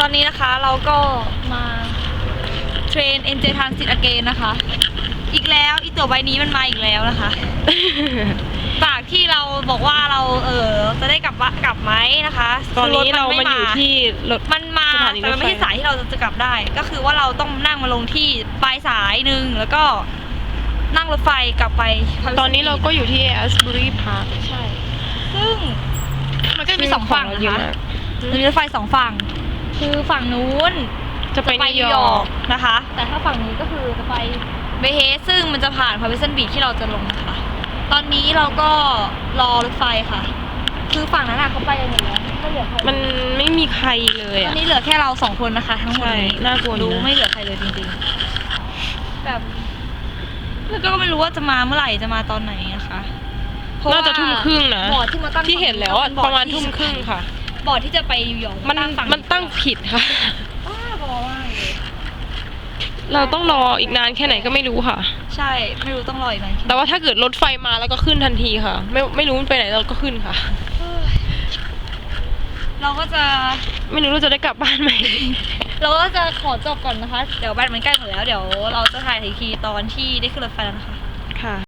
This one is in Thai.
ตอนนี้นะคะเราก็มาเทรนเอ็นเจทางสิทอเกนนะคะ อีกแล้วอีตัวใบนี้มันมาอีกแล้วนะคะจากที่เราบอกว่าเราเออจะได้กลับว่ากลับไหมนะคะตอนนี้คืเราถมาอยู่ที่รถมันมาสถานีรถไฟแต่มันไม่ใช่สายที่เราจะกลับได้ ก็คือว่าเราต้องนั่งมาลงที่ปลายสายหนึ่งแล้วก็นั่งรถไฟกลับไป ตอนนี้เราก็อยู่ที่ Asbury Park ใช่ ซึ่งมันก็มีสองฝั่งเยนะอะคะมากมันมีรถไฟสองฝั่ง คือฝั่งนู้นจะไปนิวยอร์กนะคะ แต่ถ้าฝั่งนี้ก็คือจะไปเบเฮสซึ่งมันจะผ่านพาวิสันบีที่เราจะลงนะคะ ตอนนี้เราก็รอรถไฟค่ะ คือฝั่งนั้นอะเขาไปกันหมดแล้วก็เหลือใครมันไม่มีใครเลยตออะนนี้เหลือแค่เราสองคนนะคะ ทั้งหมดใช่นี้น่ากลัวอยู่ดูนะไม่เหลือใครเลยจริงๆแบบแล้วก็ไม่รู้ว่าจะมาเมื่อไหร่จะมาตอนไหนนะคะเพรน่าจะทุ่มครึ่งนะ บอร์ดที่มาตั้งที่เห็นแล้วอะก็ประมาณที่ทุ่มครึ่งค่ะ บอร์ดที่จะไปนิวยอร์กมันฝั่งมันตั้งผิดค่ะ บ้าบอมากเลยเราต้องรออีกนานแค่ไหนก็ไม่รู้ค่ะ ใช่ไม่รู้ต้องรออีกนานแค่ไหนแต่ว่าถ้าเกิดรถไฟมาแล้วก็ขึ้นทันทีค่ะ ไม่ไม่รู้มันไปไหนเราก็ขึ้นค่ะ เฮ้ยเราก็จะ ไม่รู้เราจะได้กลับบ้านไหม เราก็จะขอจบก่อนนะคะ เดี๋ยวแบตมันใกล้หมดแล้ว เดี๋ยวเราจะถ่ายทีตอนที่ได้ขึ้นรถไฟแล้วนะคะ ค่ะ